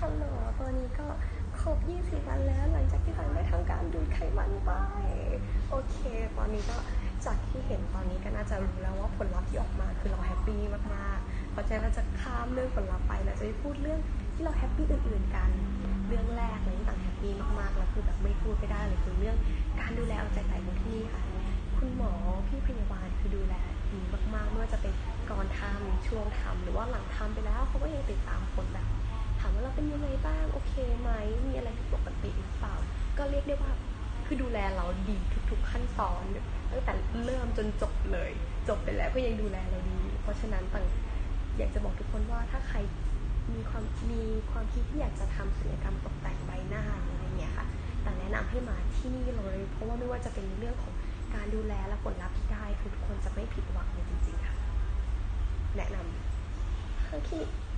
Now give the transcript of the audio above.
ฮัลโหลตอนนี้ก็ครบ 20 วันแล้ว หลังจากที่ฟันได้ทำการดูดไขมันไป โอเค ตอนนี้ก็จากที่เห็นตอนนี้ก็น่าจะรู้แล้วว่าผลลัพธ์ที่ออกมาคือเราแฮปปี้มากๆ เพราะฉะนั้นเราจะข้ามเรื่องผลลัพธ์ไปเราจะไปพูดเรื่องที่เราแฮปปี้อื่นๆกัน เรื่องแรกเลยที่ต่างแฮปปี้มากๆแล้วคือแบบไม่พูดไม่ได้เลยคือเรื่องการดูแลเอาใจใส่ของที่นี่ค่ะ คุณหมอพี่พยาบาลคือดูแลดีมากๆไม่ว่าจะเป็นก่อนทำช่วงทำหรือว่าหลังทำไปแล้วเขาก็ยังติดตามผลแบบามว่าเราเป็นยังไงบ้างโอเคไหมมีอะไรผิดปกติหรือเปล่า ก็เรียกได้ว่าคือดูแลเราดีทุกๆขั้นตอนตั้งแต่เริ่มจนจบเลย จบไปแล้วก็ยังดูแลเราดี เพราะฉะนั้นต่างอยากจะบอกทุกคนว่าถ้าใครมีความมีความคิดที่อยากจะทำศัลยกรรมตกแต่งใบหน้าหรือะไรเงี้ยค่ะแต่แนะนำให้มาที่นี่เลย เพราะว่าไม่ว่าจะเป็นเรื่องของการดูแลและผลลัพธ์ที่ได้คือทุกคนจะไม่ผิดหวังเลยจริงๆค่ะ แนะนำโอเคจริง